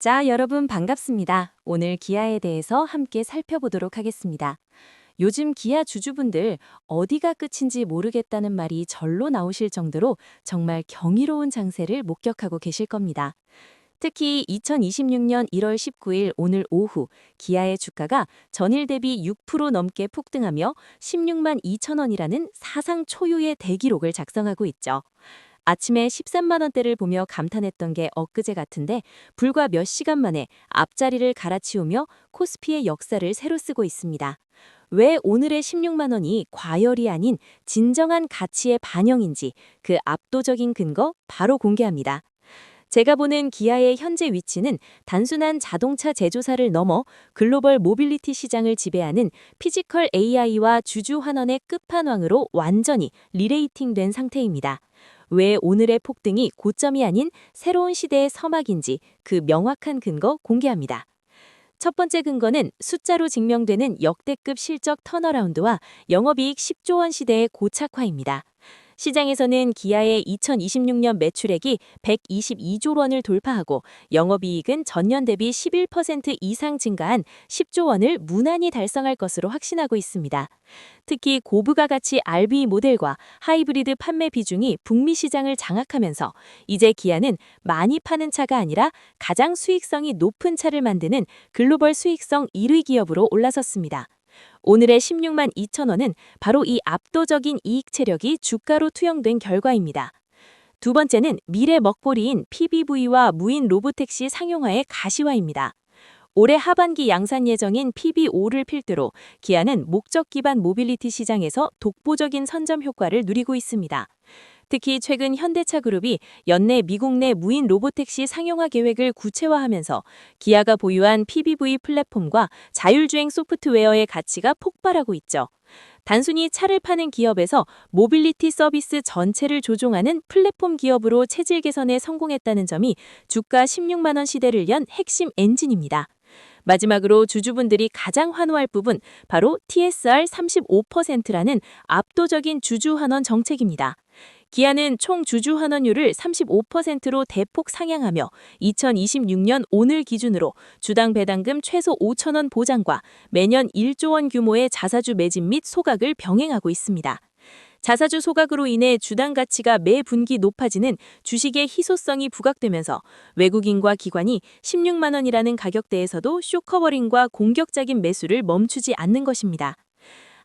자, 여러분 반갑습니다. 오늘 기아에 대해서 함께 살펴보도록 하겠습니다. 요즘 기아 주주분들 어디가 끝인지 모르겠다는 말이 절로 나오실 정도로 정말 경이로운 장세를 목격하고 계실 겁니다. 특히 2026년 1월 19일 오늘 오후 기아의 주가가 전일 대비 6% 넘게 폭등하며 16만 2천 원이라는 사상 초유의 대기록을 작성하고 있죠. 아침에 13만 원대를 보며 감탄했던 게 엊그제 같은데 불과 몇 시간 만에 앞자리를 갈아치우며 코스피의 역사를 새로 쓰고 있습니다. 왜 오늘의 16만 원이 과열이 아닌 진정한 가치의 반영인지 그 압도적인 근거 바로 공개합니다. 제가 보는 기아의 현재 위치는 단순한 자동차 제조사를 넘어 글로벌 모빌리티 시장을 지배하는 피지컬 AI와 주주 환원의 끝판왕으로 완전히 리레이팅된 상태입니다. 왜 오늘의 폭등이 고점이 아닌 새로운 시대의 서막인지 그 명확한 근거 공개합니다. 첫 번째 근거는 숫자로 증명되는 역대급 실적 턴어라운드와 영업이익 10조 원 시대의 고착화입니다. 시장에서는 기아의 2026년 매출액이 122조 원을 돌파하고 영업이익은 전년 대비 11% 이상 증가한 10조 원을 무난히 달성할 것으로 확신하고 있습니다. 특히 고부가 가치 RB 모델과 하이브리드 판매 비중이 북미 시장을 장악하면서 이제 기아는 많이 파는 차가 아니라 가장 수익성이 높은 차를 만드는 글로벌 수익성 1위 기업으로 올라섰습니다. 오늘의 16만 2천 원은 바로 이 압도적인 이익 체력이 주가로 투영된 결과입니다. 두 번째는 미래 먹보리인 PBV와 무인 로보택시 상용화의 가시화입니다. 올해 하반기 양산 예정인 PB5를 필두로 기아는 목적 기반 모빌리티 시장에서 독보적인 선점 효과를 누리고 있습니다. 특히 최근 현대차 그룹이 연내 미국 내 무인 로보택시 상용화 계획을 구체화하면서 기아가 보유한 PBV 플랫폼과 자율주행 소프트웨어의 가치가 폭발하고 있죠. 단순히 차를 파는 기업에서 모빌리티 서비스 전체를 조종하는 플랫폼 기업으로 체질 개선에 성공했다는 점이 주가 16만 원 시대를 연 핵심 엔진입니다. 마지막으로 주주분들이 가장 환호할 부분 바로 TSR 35%라는 압도적인 주주 환원 정책입니다. 기아는 총 주주 환원율을 35%로 대폭 상향하며 2026년 오늘 기준으로 주당 배당금 최소 5천 원 보장과 매년 1조 원 규모의 자사주 매집 및 소각을 병행하고 있습니다. 자사주 소각으로 인해 주당 가치가 매 분기 높아지는 주식의 희소성이 부각되면서 외국인과 기관이 16만 원이라는 가격대에서도 쇼커버링과 공격적인 매수를 멈추지 않는 것입니다.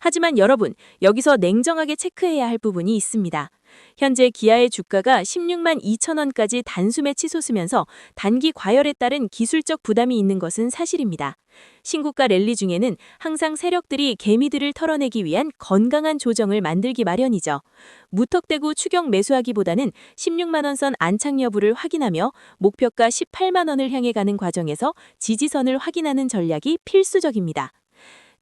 하지만 여러분, 여기서 냉정하게 체크해야 할 부분이 있습니다. 현재 기아의 주가가 16만 2천 원까지 단숨에 치솟으면서 단기 과열에 따른 기술적 부담이 있는 것은 사실입니다. 신고가 랠리 중에는 항상 세력들이 개미들을 털어내기 위한 건강한 조정을 만들기 마련이죠. 무턱대고 추격 매수하기보다는 16만 원선 안착 여부를 확인하며 목표가 18만 원을 향해 가는 과정에서 지지선을 확인하는 전략이 필수적입니다.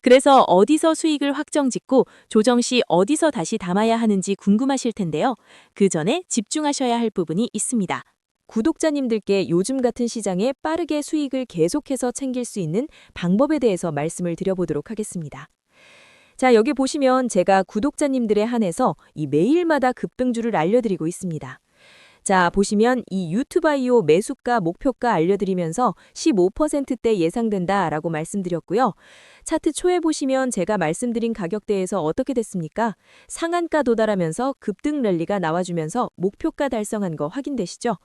그래서 어디서 수익을 확정 짓고 조정 시 어디서 다시 담아야 하는지 궁금하실 텐데요. 그 전에 집중하셔야 할 부분이 있습니다. 구독자님들께 요즘 같은 시장에 빠르게 수익을 계속해서 챙길 수 있는 방법에 대해서 말씀을 드려보도록 하겠습니다. 자, 여기 보시면 제가 구독자님들에 한해서 이 매일마다 급등주를 알려드리고 있습니다. 자, 보시면 이 유튜바이오 매수가 목표가 알려드리면서 15%대 예상된다라고 말씀드렸고요. 차트 초에 보시면 제가 말씀드린 가격대에서 어떻게 됐습니까? 상한가 도달하면서 급등 랠리가 나와주면서 목표가 달성한 거 확인되시죠?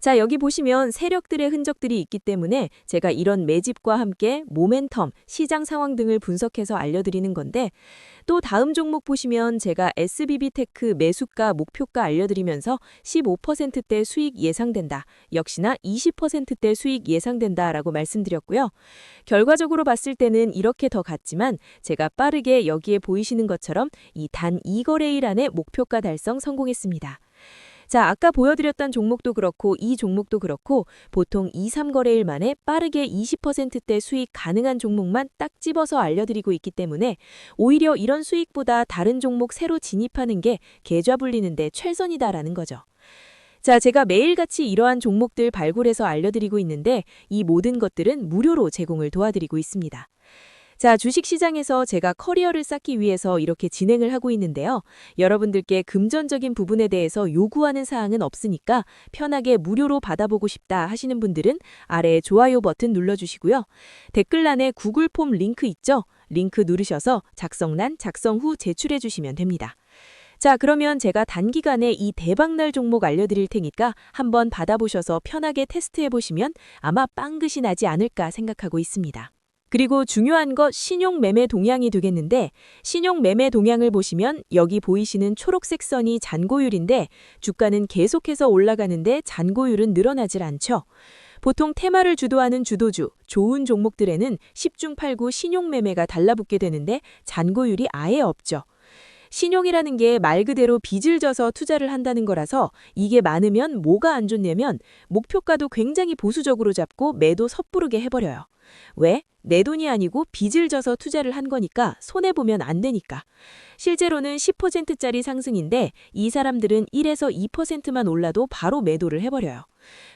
자, 여기 보시면 세력들의 흔적들이 있기 때문에 제가 이런 매집과 함께 모멘텀, 시장 상황 등을 분석해서 알려드리는 건데 또 다음 종목 보시면 제가 SBB테크 매수가 목표가 알려드리면서 15%대 수익 예상된다. 역시나 20%대 수익 예상된다 라고 말씀드렸고요. 결과적으로 봤을 때는 이렇게 더 같지만 제가 빠르게 여기에 보이시는 것처럼 이 단 2거래일 안에 목표가 달성 성공했습니다. 자, 아까 보여드렸던 종목도 그렇고 이 종목도 그렇고 보통 2, 3거래일 만에 빠르게 20%대 수익 가능한 종목만 딱 집어서 알려드리고 있기 때문에 오히려 이런 수익보다 다른 종목 새로 진입하는 게 계좌 불리는데 최선이다라는 거죠. 자, 제가 매일같이 이러한 종목들 발굴해서 알려드리고 있는데 이 모든 것들은 무료로 제공을 도와드리고 있습니다. 자, 주식시장에서 제가 커리어를 쌓기 위해서 이렇게 진행을 하고 있는데요. 여러분들께 금전적인 부분에 대해서 요구하는 사항은 없으니까 편하게 무료로 받아보고 싶다 하시는 분들은 아래 좋아요 버튼 눌러주시고요. 댓글란에 구글 폼 링크 있죠? 링크 누르셔서 작성란 작성 후 제출해 주시면 됩니다. 자, 그러면 제가 단기간에 이 대박날 종목 알려드릴 테니까 한번 받아보셔서 편하게 테스트해 보시면 아마 빵긋이 나지 않을까 생각하고 있습니다. 그리고 중요한 것 신용 매매 동향이 되겠는데 신용 매매 동향을 보시면 여기 보이시는 초록색 선이 잔고율인데 주가는 계속해서 올라가는데 잔고율은 늘어나질 않죠. 보통 테마를 주도하는 주도주, 좋은 종목들에는 10중 8구 신용 매매가 달라붙게 되는데 잔고율이 아예 없죠. 신용이라는 게 말 그대로 빚을 져서 투자를 한다는 거라서 이게 많으면 뭐가 안 좋냐면 목표가도 굉장히 보수적으로 잡고 매도 섣부르게 해버려요. 왜? 내 돈이 아니고 빚을 져서 투자를 한 거니까 손해보면 안 되니까. 실제로는 10%짜리 상승인데 이 사람들은 1에서 2%만 올라도 바로 매도를 해버려요.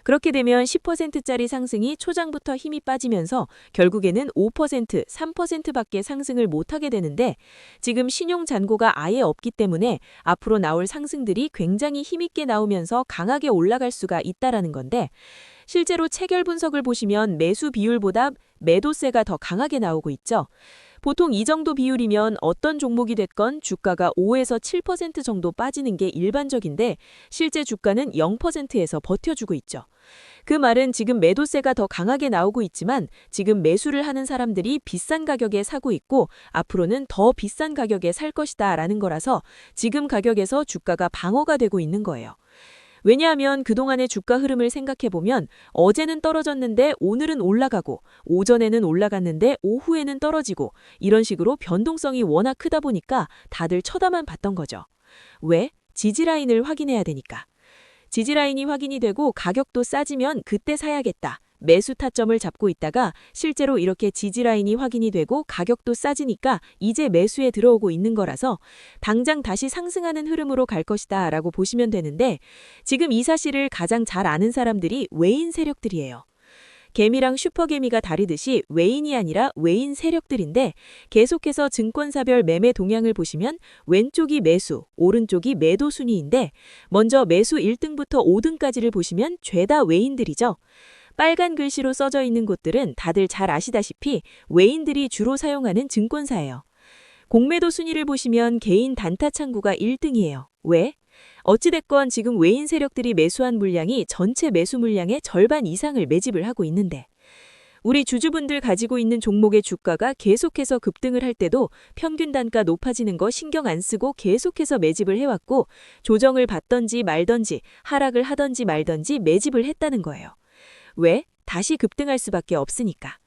그렇게 되면 10%짜리 상승이 초장부터 힘이 빠지면서 결국에는 5%, 3%밖에 상승을 못하게 되는데 지금 신용 잔고가 아예 없기 때문에 앞으로 나올 상승들이 굉장히 힘있게 나오면서 강하게 올라갈 수가 있다라는 건데 실제로 체결 분석을 보시면 매수 비율보다 매도세가 더 강하게 나오고 있죠. 보통 이 정도 비율이면 어떤 종목이 됐건 주가가 5에서 7% 정도 빠지는 게 일반적인데 실제 주가는 0%에서 버텨주고 있죠. 그 말은 지금 매도세가 더 강하게 나오고 있지만 지금 매수를 하는 사람들이 비싼 가격에 사고 있고 앞으로는 더 비싼 가격에 살 것이다 라는 거라서 지금 가격에서 주가가 방어가 되고 있는 거예요. 왜냐하면 그동안의 주가 흐름을 생각해보면 어제는 떨어졌는데 오늘은 올라가고 오전에는 올라갔는데 오후에는 떨어지고 이런 식으로 변동성이 워낙 크다 보니까 다들 쳐다만 봤던 거죠. 왜? 지지라인을 확인해야 되니까. 지지라인이 확인이 되고 가격도 싸지면 그때 사야겠다. 매수 타점을 잡고 있다가 실제로 이렇게 지지라인이 확인이 되고 가격도 싸지니까 이제 매수에 들어오고 있는 거라서 당장 다시 상승하는 흐름으로 갈 것이다 라고 보시면 되는데 지금 이 사실을 가장 잘 아는 사람들이 외인 세력들이에요. 개미랑 슈퍼개미가 다르듯이 외인이 아니라 외인 세력들인데 계속해서 증권사별 매매 동향을 보시면 왼쪽이 매수, 오른쪽이 매도 순위인데 먼저 매수 1등부터 5등까지를 보시면 죄다 외인들이죠. 빨간 글씨로 써져 있는 곳들은 다들 잘 아시다시피 외인들이 주로 사용하는 증권사예요. 공매도 순위를 보시면 개인 단타 창구가 1등이에요. 왜? 어찌됐건 지금 외인 세력들이 매수한 물량이 전체 매수 물량의 절반 이상을 매집을 하고 있는데 우리 주주분들 가지고 있는 종목의 주가가 계속해서 급등을 할 때도 평균 단가 높아지는 거 신경 안 쓰고 계속해서 매집을 해왔고 조정을 받던지 말던지 하락을 하던지 말던지 매집을 했다는 거예요. 왜? 다시 급등할 수밖에 없으니까.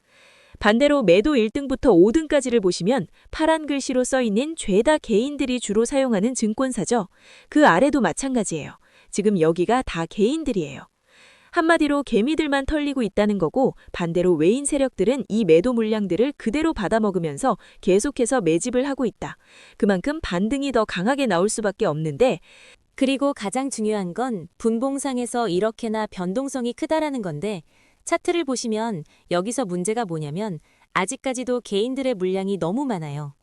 반대로 매도 1등부터 5등까지를 보시면 파란 글씨로 써 있는 죄다 개인들이 주로 사용하는 증권사죠. 그 아래도 마찬가지예요. 지금 여기가 다 개인들이에요. 한마디로 개미들만 털리고 있다는 거고 반대로 외인 세력들은 이 매도 물량들을 그대로 받아먹으면서 계속해서 매집을 하고 있다. 그만큼 반등이 더 강하게 나올 수밖에 없는데 그리고 가장 중요한 건 분봉상에서 이렇게나 변동성이 크다라는 건데 차트를 보시면 여기서 문제가 뭐냐면 아직까지도 개인들의 물량이 너무 많아요.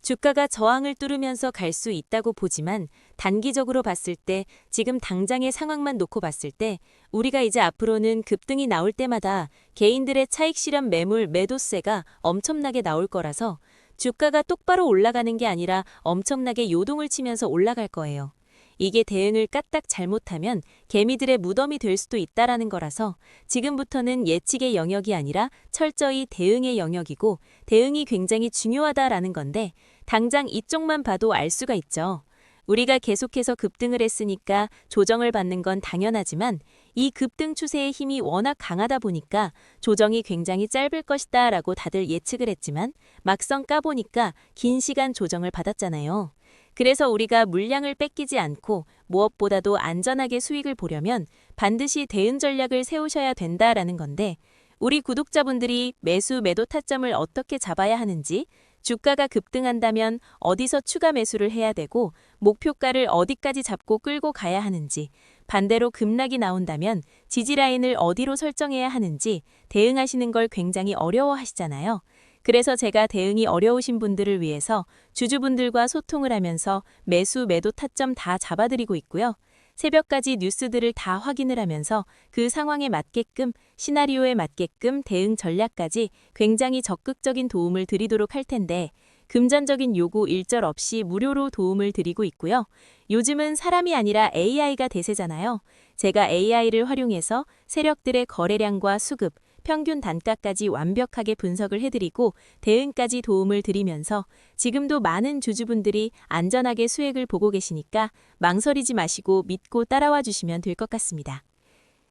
주가가 저항을 뚫으면서 갈 수 있다고 보지만 단기적으로 봤을 때 지금 당장의 상황만 놓고 봤을 때 우리가 이제 앞으로는 급등이 나올 때마다 개인들의 차익 실현 매물 매도세가 엄청나게 나올 거라서 주가가 똑바로 올라가는 게 아니라 엄청나게 요동을 치면서 올라갈 거예요. 이게 대응을 까딱 잘못하면 개미들의 무덤이 될 수도 있다라는 거라서 지금부터는 예측의 영역이 아니라 철저히 대응의 영역이고 대응이 굉장히 중요하다라는 건데 당장 이쪽만 봐도 알 수가 있죠. 우리가 계속해서 급등을 했으니까 조정을 받는 건 당연하지만 이 급등 추세의 힘이 워낙 강하다 보니까 조정이 굉장히 짧을 것이다 라고 다들 예측을 했지만 막상 까보니까 긴 시간 조정을 받았잖아요. 그래서 우리가 물량을 뺏기지 않고 무엇보다도 안전하게 수익을 보려면 반드시 대응 전략을 세우셔야 된다라는 건데 우리 구독자분들이 매수 매도 타점을 어떻게 잡아야 하는지 주가가 급등한다면 어디서 추가 매수를 해야 되고 목표가를 어디까지 잡고 끌고 가야 하는지 반대로 급락이 나온다면 지지라인을 어디로 설정해야 하는지 대응하시는 걸 굉장히 어려워하시잖아요. 그래서 제가 대응이 어려우신 분들을 위해서 주주분들과 소통을 하면서 매수, 매도 타점 다 잡아드리고 있고요. 새벽까지 뉴스들을 다 확인을 하면서 그 상황에 맞게끔 시나리오에 맞게끔 대응 전략까지 굉장히 적극적인 도움을 드리도록 할 텐데 금전적인 요구 일절 없이 무료로 도움을 드리고 있고요. 요즘은 사람이 아니라 AI가 대세잖아요. 제가 AI를 활용해서 세력들의 거래량과 수급, 평균 단가까지 완벽하게 분석을 해드리고 대응까지 도움을 드리면서 지금도 많은 주주분들이 안전하게 수익을 보고 계시니까 망설이지 마시고 믿고 따라와 주시면 될 것 같습니다.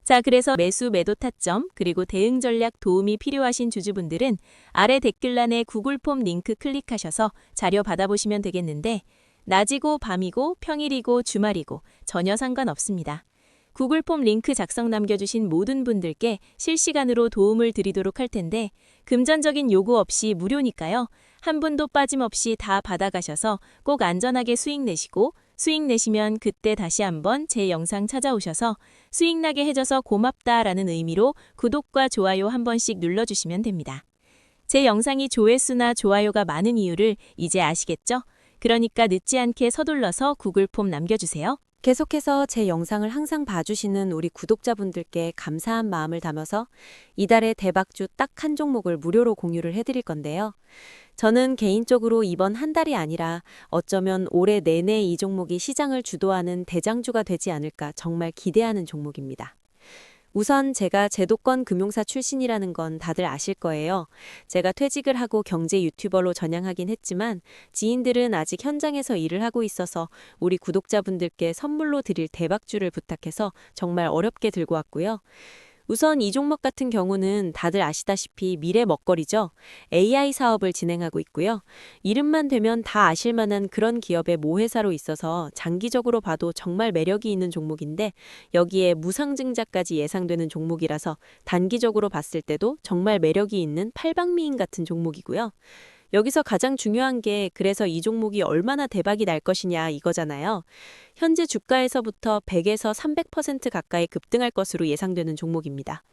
자, 그래서 매수 매도 타점 그리고 대응 전략 도움이 필요하신 주주분들은 아래 댓글란에 구글 폼 링크 클릭하셔서 자료 받아보시면 되겠는데 낮이고 밤이고 평일이고 주말이고 전혀 상관없습니다. 구글 폼 링크 작성 남겨주신 모든 분들께 실시간으로 도움을 드리도록 할 텐데 금전적인 요구 없이 무료니까요. 한 분도 빠짐없이 다 받아가셔서 꼭 안전하게 수익 내시고 수익 내시면 그때 다시 한번 제 영상 찾아오셔서 수익 나게 해줘서 고맙다라는 의미로 구독과 좋아요 한 번씩 눌러주시면 됩니다. 제 영상이 조회수나 좋아요가 많은 이유를 이제 아시겠죠? 그러니까 늦지 않게 서둘러서 구글 폼 남겨주세요. 계속해서 제 영상을 항상 봐주시는 우리 구독자분들께 감사한 마음을 담아서 이달의 대박주 딱 한 종목을 무료로 공유를 해드릴 건데요. 저는 개인적으로 이번 한 달이 아니라 어쩌면 올해 내내 이 종목이 시장을 주도하는 대장주가 되지 않을까 정말 기대하는 종목입니다. 우선 제가 제도권 금융사 출신이라는 건 다들 아실 거예요. 제가 퇴직을 하고 경제 유튜버로 전향하긴 했지만 지인들은 아직 현장에서 일을 하고 있어서 우리 구독자분들께 선물로 드릴 대박주를 부탁해서 정말 어렵게 들고 왔고요. 우선 이 종목 같은 경우는 다들 아시다시피 미래 먹거리죠. AI 사업을 진행하고 있고요. 이름만 되면 다 아실 만한 그런 기업의 모회사로 있어서 장기적으로 봐도 정말 매력이 있는 종목인데 여기에 무상증자까지 예상되는 종목이라서 단기적으로 봤을 때도 정말 매력이 있는 팔방미인 같은 종목이고요. 여기서 가장 중요한 게 그래서 이 종목이 얼마나 대박이 날 것이냐 이거잖아요. 현재 주가에서부터 100에서 300% 가까이 급등할 것으로 예상되는 종목입니다.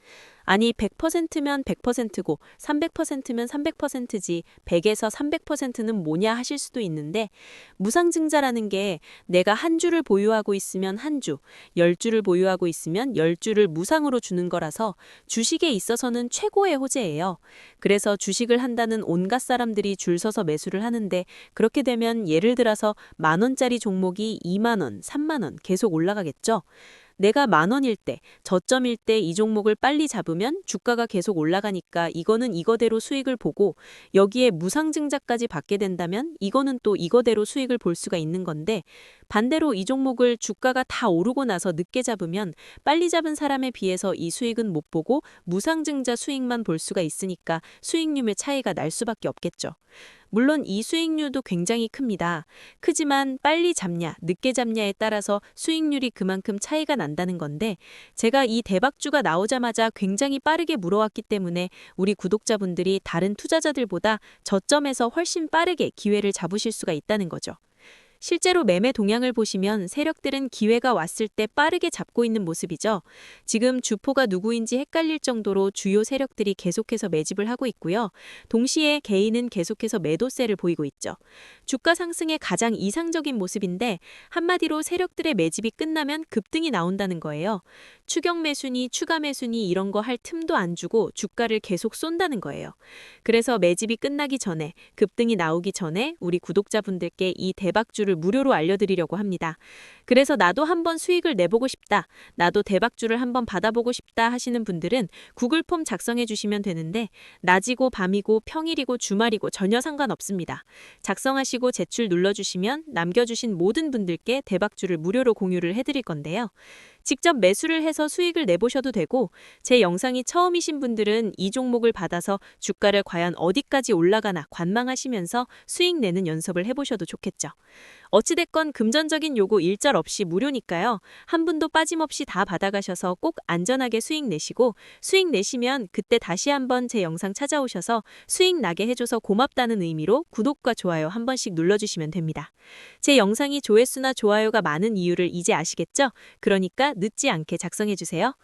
아니 100%면 100%고 300%면 300%지 100에서 300%는 뭐냐 하실 수도 있는데 무상증자라는 게 내가 한 주를 보유하고 있으면 한 주, 열 주를 보유하고 있으면 열 주를 무상으로 주는 거라서 주식에 있어서는 최고의 호재예요. 그래서 주식을 한다는 온갖 사람들이 줄 서서 매수를 하는데 그렇게 되면 예를 들어서 만 원짜리 종목이 2만 원, 3만 원 계속 올라가겠죠. 내가 만 원일 때, 저점일 때 이 종목을 빨리 잡으면 주가가 계속 올라가니까 이거는 이거대로 수익을 보고 여기에 무상증자까지 받게 된다면 이거는 또 이거대로 수익을 볼 수가 있는 건데 반대로 이 종목을 주가가 다 오르고 나서 늦게 잡으면 빨리 잡은 사람에 비해서 이 수익은 못 보고 무상증자 수익만 볼 수가 있으니까 수익률의 차이가 날 수밖에 없겠죠. 물론 이 수익률도 굉장히 큽니다. 크지만 빨리 잡냐, 늦게 잡냐에 따라서 수익률이 그만큼 차이가 난다는 건데 제가 이 대박주가 나오자마자 굉장히 빠르게 물어왔기 때문에 우리 구독자분들이 다른 투자자들보다 저점에서 훨씬 빠르게 기회를 잡으실 수가 있다는 거죠. 실제로 매매 동향을 보시면 세력들은 기회가 왔을 때 빠르게 잡고 있는 모습이죠. 지금 주포가 누구인지 헷갈릴 정도로 주요 세력들이 계속해서 매집을 하고 있고요. 동시에 개인은 계속해서 매도세를 보이고 있죠. 주가 상승의 가장 이상적인 모습인데 한마디로 세력들의 매집이 끝나면 급등이 나온다는 거예요. 추경 매수니 추가 매수니 이런 거 할 틈도 안 주고 주가를 계속 쏜다는 거예요. 그래서 매집이 끝나기 전에 급등이 나오기 전에 우리 구독자분들께 이 대박주를 무료로 알려드리려고 합니다. 그래서 나도 한번 수익을 내보고 싶다. 나도 대박주를 한번 받아보고 싶다 하시는 분들은 구글 폼 작성해 주시면 되는데 낮이고 밤이고 평일이고 주말이고 전혀 상관없습니다. 작성하시고 제출 눌러주시면 남겨주신 모든 분들께 대박주를 무료로 공유를 해드릴 건데요. 직접 매수를 해서 수익을 내보셔도 되고 제 영상이 처음이신 분들은 이 종목을 받아서 주가를 과연 어디까지 올라가나 관망하시면서 수익 내는 연습을 해보셔도 좋겠죠. 어찌됐건 금전적인 요구 일절 없이 무료니까요. 한 분도 빠짐없이 다 받아가셔서 꼭 안전하게 수익 내시고 수익 내시면 그때 다시 한번 제 영상 찾아오셔서 수익 나게 해줘서 고맙다는 의미로 구독과 좋아요 한 번씩 눌러주시면 됩니다. 제 영상이 조회수나 좋아요가 많은 이유를 이제 아시겠죠? 그러니까 늦지 않게 작성해주세요.